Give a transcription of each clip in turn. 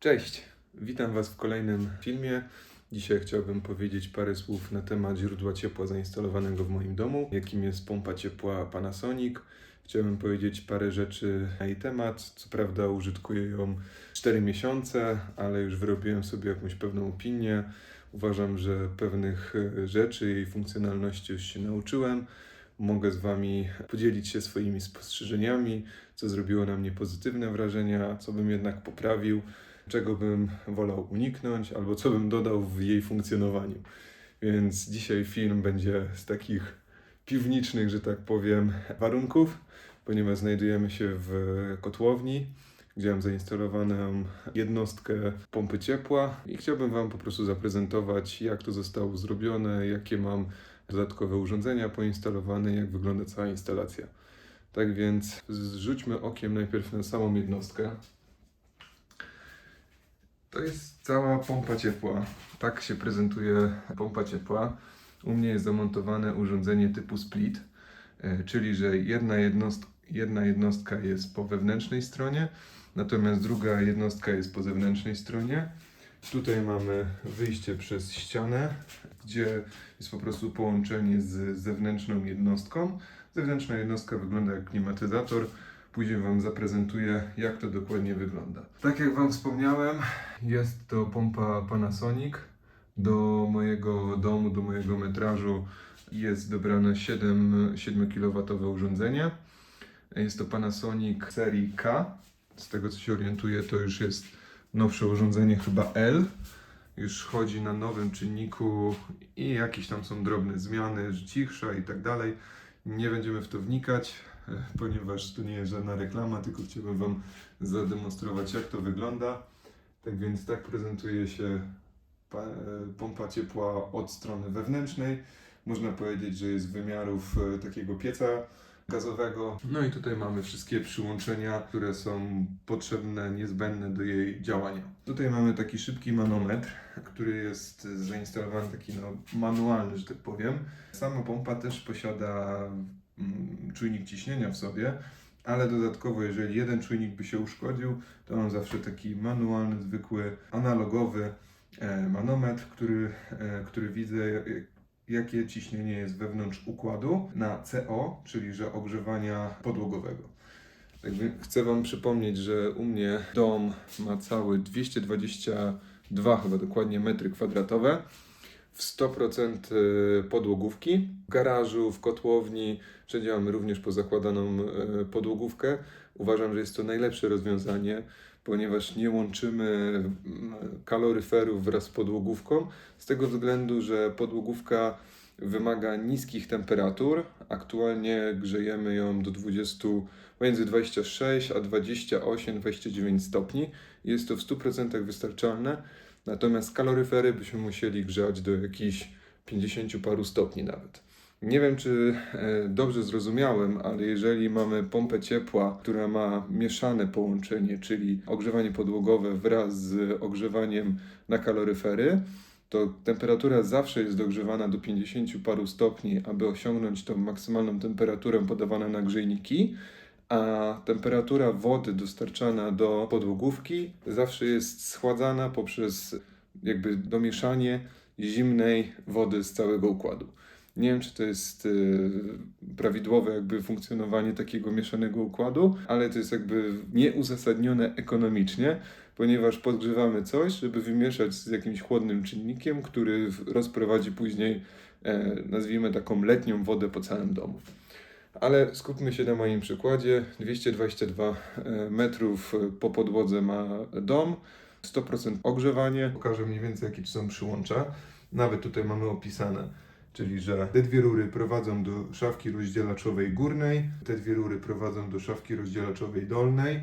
Cześć, witam Was w kolejnym filmie. Dzisiaj chciałbym powiedzieć parę słów na temat źródła ciepła zainstalowanego w moim domu, jakim jest pompa ciepła Panasonic. Chciałbym powiedzieć parę rzeczy na jej temat. Co prawda użytkuję ją 4 miesiące, ale już wyrobiłem sobie jakąś pewną opinię. Uważam, że pewnych e, rzeczy, jej funkcjonalności już się nauczyłem. Mogę z Wami podzielić się swoimi spostrzeżeniami, co zrobiło na mnie pozytywne wrażenia, co bym jednak poprawił czego bym wolał uniknąć, albo co bym dodał w jej funkcjonowaniu. Więc dzisiaj film będzie z takich piwniczych, że tak powiem, warunków, ponieważ znajdujemy się w kotłowni, gdzie mam zainstalowaną jednostkę pompy ciepła i chciałbym Wam po prostu zaprezentować, jak to zostało zrobione, jakie mam dodatkowe urządzenia poinstalowane, jak wygląda cała instalacja. Tak więc zrzućmy okiem najpierw na samą jednostkę. To jest cała pompa ciepła. Tak się prezentuje pompa ciepła. U mnie jest zamontowane urządzenie typu split, e, czyli że jedna, jednost, jedna jednostka jest po wewnętrznej stronie, natomiast druga jednostka jest po zewnętrznej stronie. Tutaj mamy wyjście przez ścianę, gdzie jest po prostu połączenie z zewnętrzną jednostką. Zewnętrzna jednostka wygląda jak klimatyzator. Później Wam zaprezentuję, jak to dokładnie wygląda. Tak jak Wam wspomniałem, jest to pompa Panasonic. Do mojego domu, do mojego metrażu jest dobrane 7, 7 kW urządzenie. Jest to Panasonic serii K. Z tego co się orientuję, to już jest nowsze urządzenie, chyba L. Już chodzi na nowym czynniku i jakieś tam są drobne zmiany, cichsza i tak dalej. Nie będziemy w to wnikać, ponieważ to nie jest żadna reklama, tylko chciałbym Wam zademonstrować, jak to wygląda. Tak więc tak prezentuje się pa- pompa ciepła od strony wewnętrznej. Można powiedzieć, że jest wymiarów e, takiego pieca gazowego. No i tutaj mamy wszystkie przyłączenia, które są potrzebne, niezbędne do jej działania. Tutaj mamy taki szybki manometr, który jest zainstalowany taki no, manualny, że tak powiem. Sama pompa też posiada czujnik ciśnienia w sobie, ale dodatkowo, jeżeli jeden czujnik by się uszkodził, to mam zawsze taki manualny, zwykły, analogowy e, manometr, który, e, który widzę, jak- jakie ciśnienie jest wewnątrz układu na CO, czyli że ogrzewania podłogowego. Chcę Wam przypomnieć, że u mnie dom ma cały 222 chyba dokładnie metry kwadratowe w 100% y, podłogówki. W garażu, w kotłowni, wszędzie mamy również pozakładaną y, podłogówkę. Uważam, że jest to najlepsze rozwiązanie, ponieważ nie łączymy mm, kaloryferów wraz z podłogówką, z tego względu, że podłogówka wymaga niskich temperatur. Aktualnie grzejemy ją do 20, między 26 a 28-29 stopni. Jest to w 100% wystarczalne. Natomiast kaloryfery byśmy musieli grzać do jakichś 50 paru stopni nawet. Nie wiem, czy e, dobrze zrozumiałem, ale jeżeli mamy pompę ciepła, która ma mieszane połączenie, czyli ogrzewanie podłogowe wraz z ogrzewaniem na kaloryfery, to temperatura zawsze jest dogrzewana do 50 paru stopni, aby osiągnąć tą maksymalną temperaturę podawaną na grzejniki, a temperatura wody dostarczana do podłogówki zawsze jest schładzana poprzez jakby domieszanie zimnej wody z całego układu. Nie wiem, czy to jest y, prawidłowe jakby funkcjonowanie takiego mieszanego układu, ale to jest jakby nieuzasadnione ekonomicznie, ponieważ podgrzewamy coś, żeby wymieszać z jakimś chłodnym czynnikiem, który rozprowadzi później, e, nazwijmy taką letnią wodę po całym domu. Ale skupmy się na moim przykładzie. 222 e, metrów po podłodze ma dom, 100% ogrzewanie. Pokażę mniej więcej, jakie są przyłącza. Nawet tutaj mamy opisane, czyli że te dwie rury prowadzą do szafki rozdzielaczowej górnej, te dwie rury prowadzą do szafki rozdzielaczowej dolnej.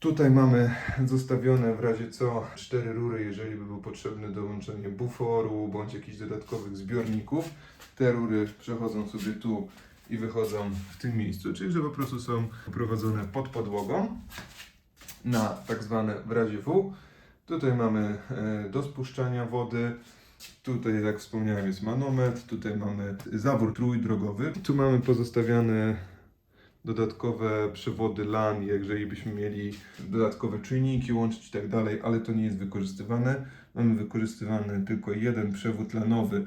Tutaj mamy zostawione w razie co cztery rury, jeżeli by było potrzebne dołączenie buforu bądź jakichś dodatkowych zbiorników. Te rury przechodzą sobie tu i wychodzą w tym miejscu, czyli że po prostu są prowadzone pod podłogą na tak zwane w razie W. Tutaj mamy e, do spuszczania wody. Tutaj, jak wspomniałem, jest manometr. Tutaj mamy zawór trójdrogowy. Tu mamy pozostawiane dodatkowe przewody LAN, jeżeli byśmy mieli dodatkowe czujniki łączyć i tak dalej, ale to nie jest wykorzystywane. Mamy wykorzystywany tylko jeden przewód LANowy,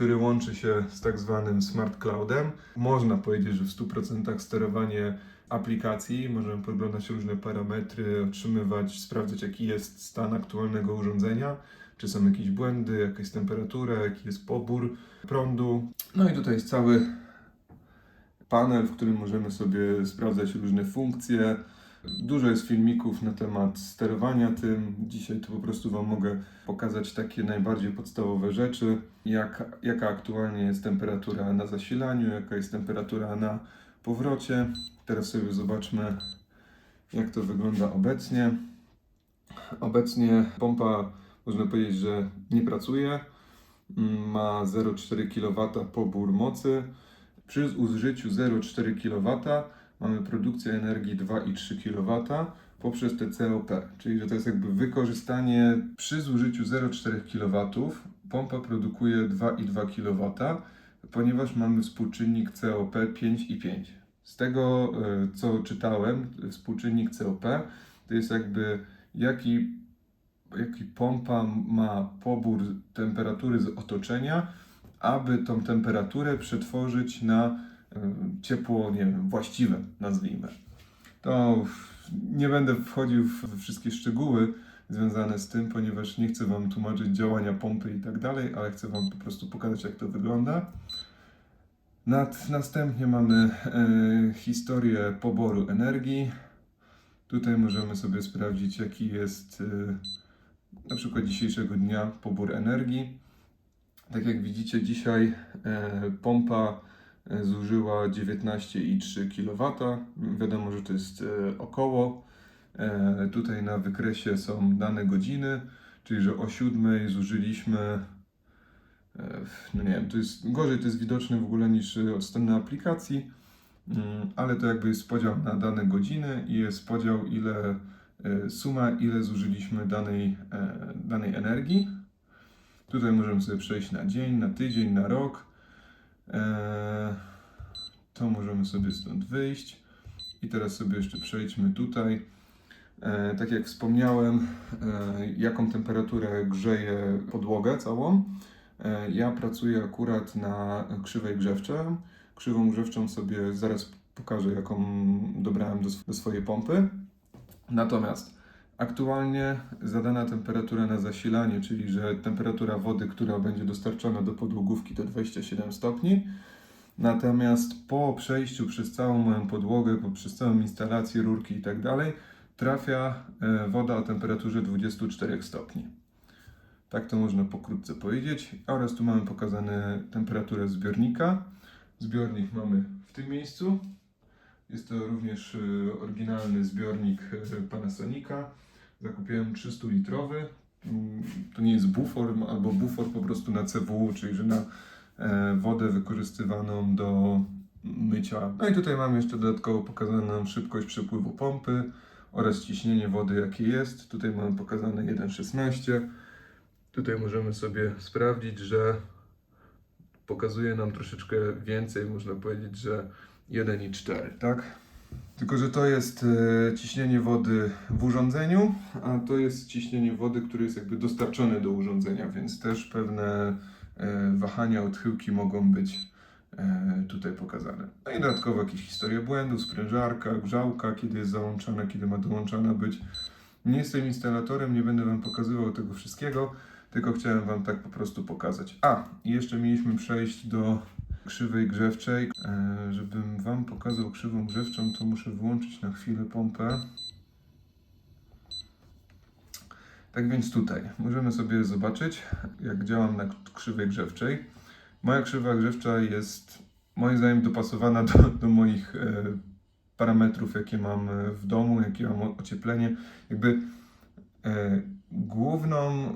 który łączy się z tak zwanym smart cloudem. Można powiedzieć, że w 100% sterowanie aplikacji, możemy podglądać różne parametry, otrzymywać, sprawdzać jaki jest stan aktualnego urządzenia, czy są jakieś błędy, jaka jest temperatura, jaki jest pobór prądu. No i tutaj jest cały panel, w którym możemy sobie sprawdzać różne funkcje. Dużo jest filmików na temat sterowania tym. Dzisiaj to po prostu Wam mogę pokazać takie najbardziej podstawowe rzeczy, jak, jaka aktualnie jest temperatura na zasilaniu, jaka jest temperatura na powrocie. Teraz sobie zobaczmy, jak to wygląda obecnie. Obecnie pompa, można powiedzieć, że nie pracuje. Ma 0,4 kW pobór mocy. Przy zużyciu 0,4 kW mamy produkcję energii 2,3 kW poprzez te COP, czyli że to jest jakby wykorzystanie przy zużyciu 0,4 kW pompa produkuje 2,2 kW, ponieważ mamy współczynnik COP 5,5. Z tego e, co czytałem, współczynnik COP to jest jakby jaki, jaki pompa ma pobór temperatury z otoczenia, aby tą temperaturę przetworzyć na ciepło, nie wiem, właściwe, nazwijmy. To nie będę wchodził w wszystkie szczegóły związane z tym, ponieważ nie chcę Wam tłumaczyć działania pompy i tak dalej, ale chcę Wam po prostu pokazać, jak to wygląda. Nad, następnie mamy e, historię poboru energii. Tutaj możemy sobie sprawdzić, jaki jest e, na przykład dzisiejszego dnia pobór energii. Tak jak widzicie, dzisiaj e, pompa zużyła 19,3 kW. Wiadomo, że to jest e, około. E, tutaj na wykresie są dane godziny, czyli że o 7 zużyliśmy. e, No nie wiem, to jest gorzej, to jest widoczne w ogóle niż e, od strony aplikacji, mm, ale to jakby jest podział na dane godziny i jest podział ile e, suma, ile zużyliśmy danej, e, danej energii. Tutaj możemy sobie przejść na dzień, na tydzień, na rok. Eee, to możemy sobie stąd wyjść. I teraz sobie jeszcze przejdźmy tutaj. Eee, tak jak wspomniałem, eee, jaką temperaturę grzeje podłogę całą. Ja pracuję akurat na krzywej grzewczej. Krzywą grzewczą sobie zaraz pokażę, jaką dobrałem do, do swojej pompy. Natomiast Aktualnie zadana temperatura na zasilanie, czyli że temperatura wody, która będzie dostarczona do podłogówki to 27 stopni. Natomiast po przejściu przez całą moją podłogę, po, przez całą instalację, rurki i tak dalej, trafia e, woda o temperaturze 24 stopni. Tak to można pokrótce powiedzieć. Oraz tu mamy pokazane temperaturę zbiornika. Zbiornik mamy w tym miejscu. Jest to również e, oryginalny zbiornik e, Panasonica. Zakupiłem 300 litrowy. Mm, To nie jest bufor, albo bufor po prostu na CW, czyli że na e, wodę wykorzystywaną do mycia. No i tutaj mamy jeszcze dodatkowo pokazaną szybkość przepływu pompy oraz ciśnienie wody jakie jest. Tutaj mamy pokazane 1,16. Tutaj możemy sobie sprawdzić, że pokazuje nam troszeczkę więcej, można powiedzieć, że 1,4, tak? Tylko, że to jest e, ciśnienie wody w urządzeniu, a to jest ciśnienie wody, które jest jakby dostarczone do urządzenia, więc też pewne e, wahania, odchyłki mogą być e, tutaj pokazane. No i dodatkowo jakieś historie błędów, sprężarka, grzałka, kiedy jest załączana, kiedy ma dołączana być. Nie jestem instalatorem, nie będę Wam pokazywał tego wszystkiego, tylko chciałem Wam tak po prostu pokazać. A, i jeszcze mieliśmy przejść do krzywej grzewczej. E, żebym Wam pokazał krzywą grzewczą, to muszę wyłączyć na chwilę pompę. Tak więc tutaj możemy sobie zobaczyć, jak działam na krzywej grzewczej. Moja krzywa grzewcza jest moim zdaniem dopasowana do, do moich e, parametrów, jakie mam w domu, jakie mam ocieplenie. Jakby e, główną,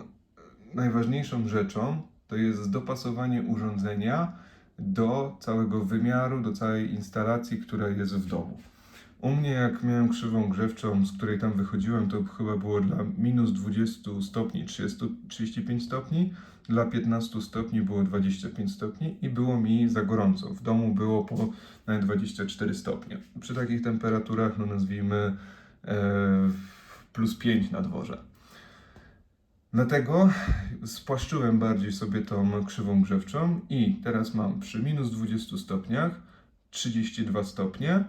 najważniejszą rzeczą to jest dopasowanie urządzenia do całego wymiaru, do całej instalacji, która jest w domu. U mnie jak miałem krzywą grzewczą, z której tam wychodziłem, to chyba było dla minus 20 stopni 30, 35 stopni, dla 15 stopni było 25 stopni i było mi za gorąco. W domu było po nawet 24 stopnie. Przy takich temperaturach, no nazwijmy e, plus 5 na dworze. Dlatego spłaszczyłem bardziej sobie tą krzywą grzewczą i teraz mam przy minus 20 stopniach 32 stopnie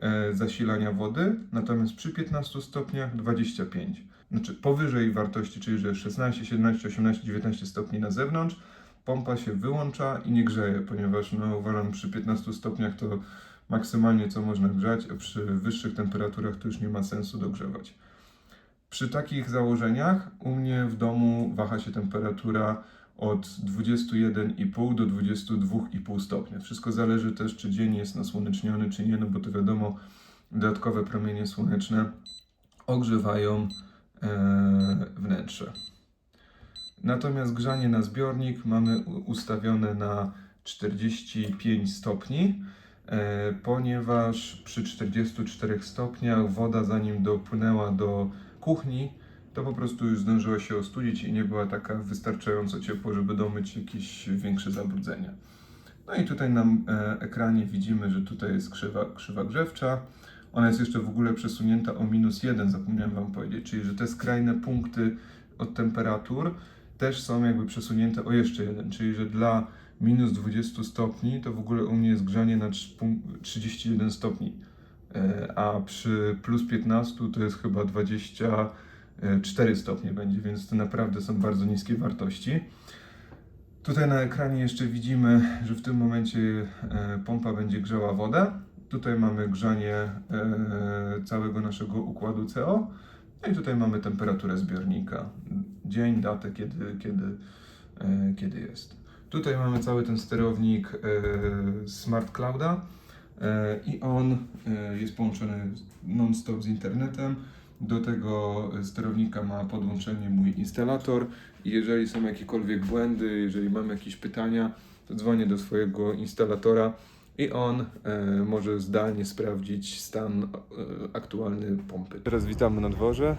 e, zasilania wody, natomiast przy 15 stopniach 25. Znaczy powyżej wartości, czyli że 16, 17, 18, 19 stopni na zewnątrz, pompa się wyłącza i nie grzeje, ponieważ no, uważam przy 15 stopniach to maksymalnie co można grzać, a przy wyższych temperaturach to już nie ma sensu dogrzewać. Przy takich założeniach u mnie w domu waha się temperatura od 21,5 do 22,5 stopnia. Wszystko zależy też, czy dzień jest nasłoneczniony, czy nie, no bo to wiadomo, dodatkowe promienie słoneczne ogrzewają e, wnętrze. Natomiast grzanie na zbiornik mamy ustawione na 45 stopni, e, ponieważ przy 44 stopniach woda zanim dopłynęła do kuchni, to po prostu już zdążyła się ostudzić i nie była taka wystarczająco ciepło, żeby domyć jakieś większe zabrudzenia. No i tutaj na e, ekranie widzimy, że tutaj jest krzywa, krzywa grzewcza. Ona jest jeszcze w ogóle przesunięta o minus 1, zapomniałem Wam powiedzieć, czyli że te skrajne punkty od temperatur też są jakby przesunięte o jeszcze jeden, czyli że dla minus 20 stopni to w ogóle u mnie jest grzanie na trz- punk- 31 stopni, a przy plus 15 to jest chyba 24 stopnie będzie, więc to naprawdę są bardzo niskie wartości. Tutaj na ekranie jeszcze widzimy, że w tym momencie e, pompa będzie grzała wodę. Tutaj mamy grzanie e, całego naszego układu CO. No i tutaj mamy temperaturę zbiornika. Dzień, datę, kiedy, kiedy, e, kiedy jest. Tutaj mamy cały ten sterownik e, Smart Clouda e, i on e, jest połączony non-stop z internetem. Do tego sterownika ma podłączenie mój instalator i jeżeli są jakiekolwiek błędy, jeżeli mam jakieś pytania, to dzwonię do swojego instalatora i on e, może zdalnie sprawdzić stan e, aktualny pompy. Teraz witamy na dworze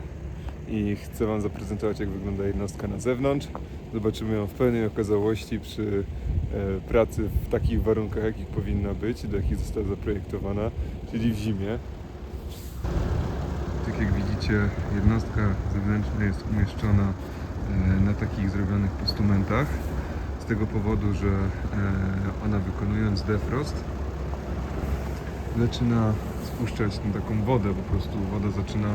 i chcę Wam zaprezentować, jak wygląda jednostka na zewnątrz. Zobaczymy ją w pełnej okazałości przy e, pracy w takich warunkach, jakich powinna być, do jakich została zaprojektowana, czyli w zimie. Tak jak widzicie, jednostka zewnętrzna jest umieszczona e, na takich zrobionych postumentach. Z tego powodu, że e, ona wykonując defrost zaczyna spuszczać taką wodę, po prostu woda zaczyna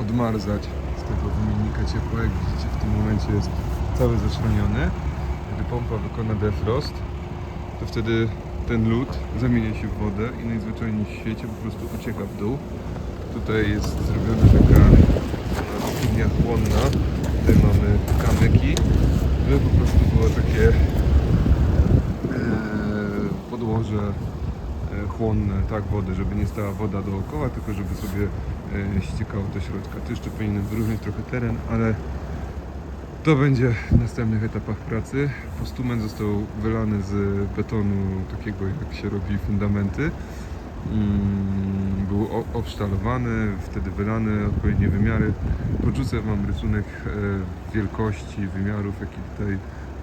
odmarzać z tego wymiennika ciepła. Jak widzicie w tym momencie jest cały zaszroniony. Gdy pompa wykona defrost, to wtedy ten lód zamienia się w wodę i najzwyczajniej w świecie po prostu ucieka w dół. Tutaj jest zrobiona taka linia chłonna. Tutaj mamy kamyki, żeby po prostu było takie e, podłoże e, chłonne, tak wody, żeby nie stała woda dookoła, tylko żeby sobie e, ściekało do środka. Tu jeszcze powinienem wyrównać trochę teren, ale to będzie w następnych etapach pracy. Postument został wylany z betonu takiego, jak się robi fundamenty. Mm, Był obsztalowany, wtedy wylany, odpowiednie wymiary. Podrzucę Wam rysunek e, wielkości, wymiarów, jaki tutaj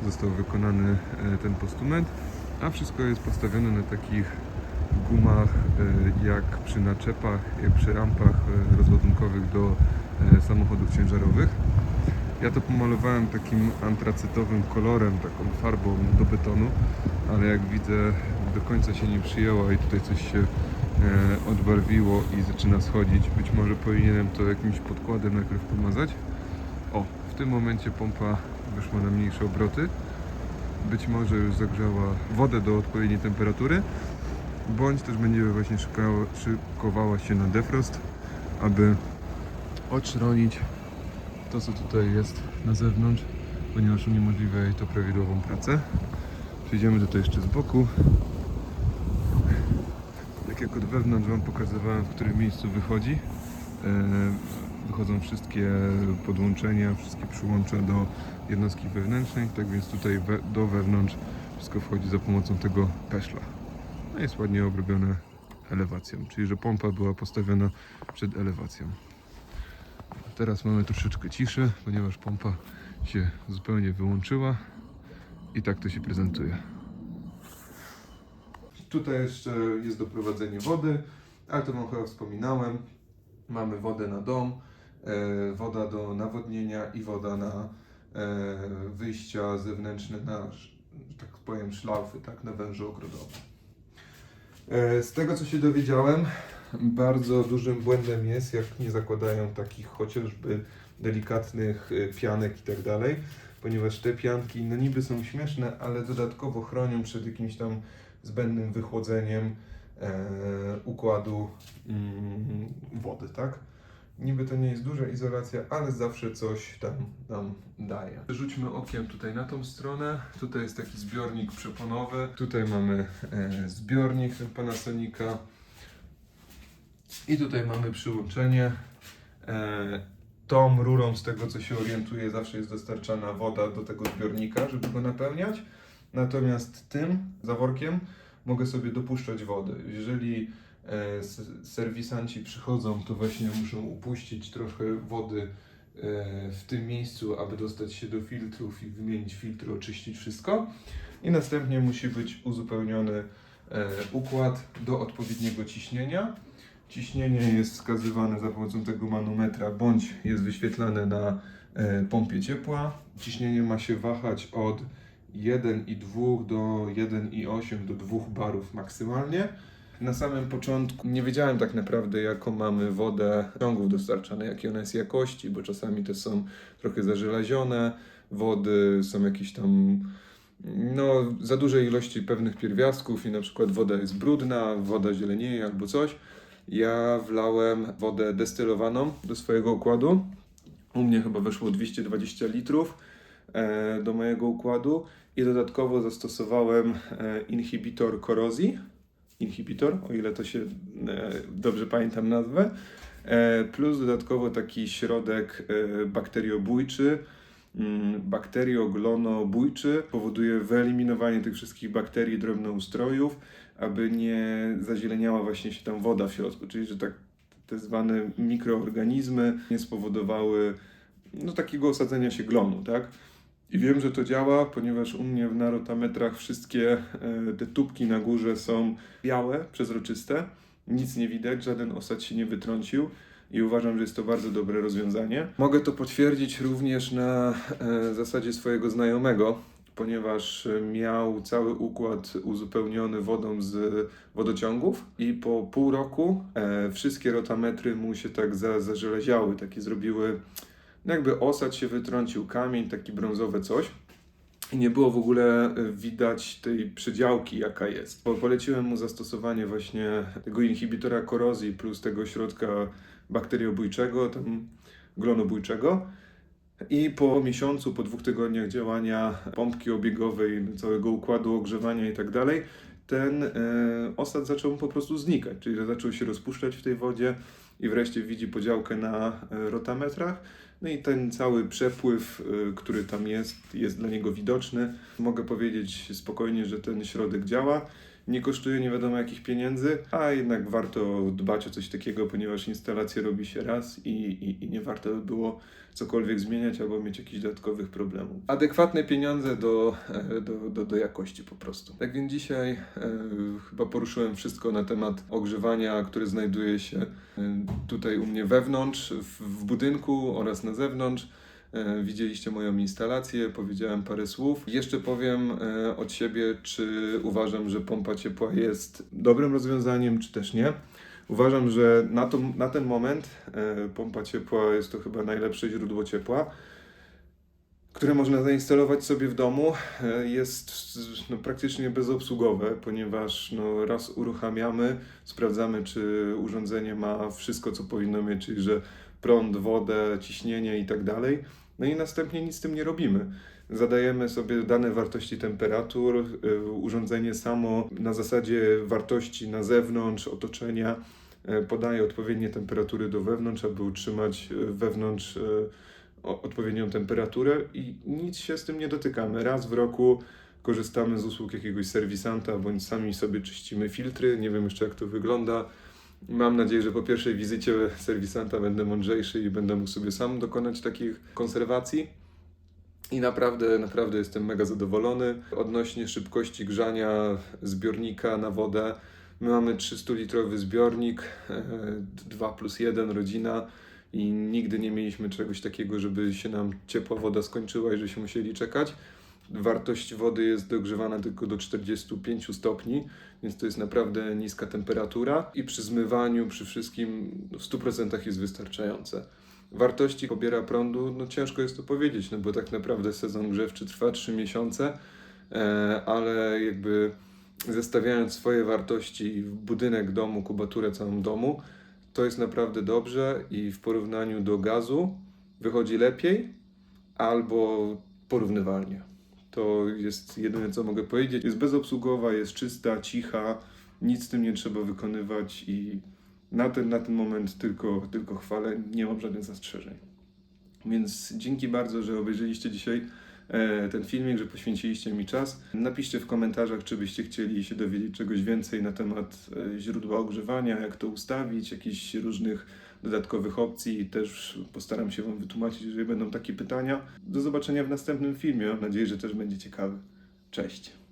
został wykonany e, ten postument. A wszystko jest postawione na takich gumach, e, jak przy naczepach, jak przy rampach e, rozładunkowych do e, samochodów ciężarowych. Ja to pomalowałem takim antracytowym kolorem, taką farbą do betonu, ale jak widzę do końca się nie przyjęła i tutaj coś się odbarwiło i zaczyna schodzić. Być może powinienem to jakimś podkładem najpierw pomazać. O, w tym momencie pompa wyszła na mniejsze obroty. Być może już zagrzała wodę do odpowiedniej temperatury, bądź też będzie właśnie szykała, szykowała się na defrost, aby odszronić to, co tutaj jest na zewnątrz, ponieważ uniemożliwia jej to prawidłową pracę. Przejdziemy tutaj jeszcze z boku. Tak jak od wewnątrz Wam pokazywałem, w którym miejscu wychodzi. E, Wychodzą wszystkie podłączenia, wszystkie przyłącza do jednostki wewnętrznej, tak więc tutaj do wewnątrz wszystko wchodzi za pomocą tego peszla. No jest ładnie obrobione elewacją, czyli że pompa była postawiona przed elewacją. Teraz mamy troszeczkę ciszy, ponieważ pompa się zupełnie wyłączyła i tak to się prezentuje. Tutaj jeszcze jest doprowadzenie wody, ale to Wam chyba wspominałem. Mamy wodę na dom, e, woda do nawodnienia i woda na e, wyjścia zewnętrzne na, tak powiem, szlafy, tak, na węże ogrodowe. E, z tego co się dowiedziałem, bardzo dużym błędem jest, jak nie zakładają takich chociażby delikatnych e, pianek i tak dalej, ponieważ te pianki no niby są śmieszne, ale dodatkowo chronią przed jakimś tam zbędnym wychłodzeniem e, układu mm, wody, tak? Niby to nie jest duża izolacja, ale zawsze coś tam nam daje. Rzućmy okiem tutaj na tą stronę. Tutaj jest taki zbiornik przeponowy. Tutaj mamy e, zbiornik Panasonica. I tutaj mamy przyłączenie. E, tą rurą, z tego co się orientuję, zawsze jest dostarczana woda do tego zbiornika, żeby go napełniać. Natomiast tym zaworkiem mogę sobie dopuszczać wody. Jeżeli serwisanci przychodzą, to właśnie muszą upuścić trochę wody e, w tym miejscu, aby dostać się do filtrów i wymienić filtry, oczyścić wszystko. I następnie musi być uzupełniony e, układ do odpowiedniego ciśnienia. Ciśnienie jest wskazywane za pomocą tego manometra, bądź jest wyświetlane na e, pompie ciepła. Ciśnienie ma się wahać od 1,2 do 1,8 do 2 barów maksymalnie. Na samym początku nie wiedziałem tak naprawdę, jaką mamy wodę ciągów dostarczane, jakiej ona jest jakości, bo czasami te są trochę zażelazione, wody są jakieś tam no, za dużej ilości pewnych pierwiastków i na przykład woda jest brudna, woda zielenieje albo coś. Ja wlałem wodę destylowaną do swojego układu. U mnie chyba weszło 220 litrów e, do mojego układu i dodatkowo zastosowałem e, inhibitor korozji. Inhibitor, o ile to się e, dobrze pamiętam nazwę. E, plus dodatkowo taki środek e, bakteriobójczy, mm, bakterioglonobójczy. Powoduje wyeliminowanie tych wszystkich bakterii drobnoustrojów, aby nie zazieleniała właśnie się tam woda w środku, czyli że tak te zwane mikroorganizmy nie spowodowały no, takiego osadzenia się glonu, tak? I wiem, że to działa, ponieważ u mnie na rotametrach wszystkie e, te tubki na górze są białe, przezroczyste, nic nie widać, żaden osad się nie wytrącił i uważam, że jest to bardzo dobre rozwiązanie. Mogę to potwierdzić również na e, zasadzie swojego znajomego, ponieważ e, miał cały układ uzupełniony wodą z wodociągów i po pół roku wszystkie rotametry mu się tak za, zażeleziały, takie zrobiły, jakby osad się wytrącił, kamień, taki brązowe coś. I nie było w ogóle e, widać tej przedziałki, jaka jest. Po- Poleciłem mu zastosowanie właśnie tego inhibitora korozji plus tego środka bakteriobójczego, tam glonobójczego. I po miesiącu, po dwóch tygodniach działania pompki obiegowej, całego układu ogrzewania i tak dalej, ten e, osad zaczął po prostu znikać, czyli zaczął się rozpuszczać w tej wodzie i wreszcie widzi podziałkę na e, rotametrach. No i ten cały przepływ, e, który tam jest, jest dla niego widoczny. Mogę powiedzieć spokojnie, że ten środek działa. Nie kosztuje nie wiadomo jakich pieniędzy, a jednak warto dbać o coś takiego, ponieważ instalację robi się raz i, i, i nie warto by było cokolwiek zmieniać albo mieć jakichś dodatkowych problemów. Adekwatne pieniądze do, e, do, do, do jakości po prostu. Tak więc dzisiaj e, chyba poruszyłem wszystko na temat ogrzewania, które znajduje się e, tutaj u mnie wewnątrz, w, w budynku oraz na zewnątrz. E, Widzieliście moją instalację, powiedziałem parę słów. Jeszcze powiem e, od siebie, czy uważam, że pompa ciepła jest dobrym rozwiązaniem, czy też nie. Uważam, że na, to, na ten moment e, pompa ciepła jest to chyba najlepsze źródło ciepła, które można zainstalować sobie w domu. Jest no, praktycznie bezobsługowe, ponieważ no, raz uruchamiamy, sprawdzamy, czy urządzenie ma wszystko, co powinno mieć, czyli że prąd, wodę, ciśnienie i tak dalej. No i następnie nic z tym nie robimy. Zadajemy sobie dane wartości temperatur, y, urządzenie samo na zasadzie wartości na zewnątrz, otoczenia y, podaje odpowiednie temperatury do wewnątrz, aby utrzymać y, wewnątrz odpowiednią temperaturę i nic się z tym nie dotykamy. Raz w roku korzystamy z usług jakiegoś serwisanta, bądź sami sobie czyścimy filtry. Nie wiem jeszcze jak to wygląda. Mam nadzieję, że po pierwszej wizycie serwisanta będę mądrzejszy i będę mógł sobie sam dokonać takich konserwacji. I naprawdę, naprawdę jestem mega zadowolony. Odnośnie szybkości grzania zbiornika na wodę, my mamy 300-litrowy zbiornik, 2 plus 1 rodzina i nigdy nie mieliśmy czegoś takiego, żeby się nam ciepła woda skończyła i żeśmy musieli czekać. Wartość wody jest dogrzewana tylko do 45 stopni, więc to jest naprawdę niska temperatura i przy zmywaniu, przy wszystkim w 100% jest wystarczające. Wartości pobiera prądu, no ciężko jest to powiedzieć, no bo tak naprawdę sezon grzewczy trwa 3 miesiące, e, ale jakby zestawiając swoje wartości w budynek domu, kubaturę całą domu, to jest naprawdę dobrze i w porównaniu do gazu wychodzi lepiej albo porównywalnie. To jest jedyne, co mogę powiedzieć. Jest bezobsługowa, jest czysta, cicha, nic z tym nie trzeba wykonywać i na ten, na ten moment tylko, tylko chwalę, nie mam żadnych zastrzeżeń. Więc dzięki bardzo, że obejrzeliście dzisiaj e, ten filmik, że poświęciliście mi czas. Napiszcie w komentarzach, czy byście chcieli się dowiedzieć czegoś więcej na temat e, źródła ogrzewania, jak to ustawić, jakichś różnych dodatkowych opcji. Też postaram się Wam wytłumaczyć, jeżeli będą takie pytania. Do zobaczenia w następnym filmie. Mam nadzieję, że też będzie ciekawy. Cześć.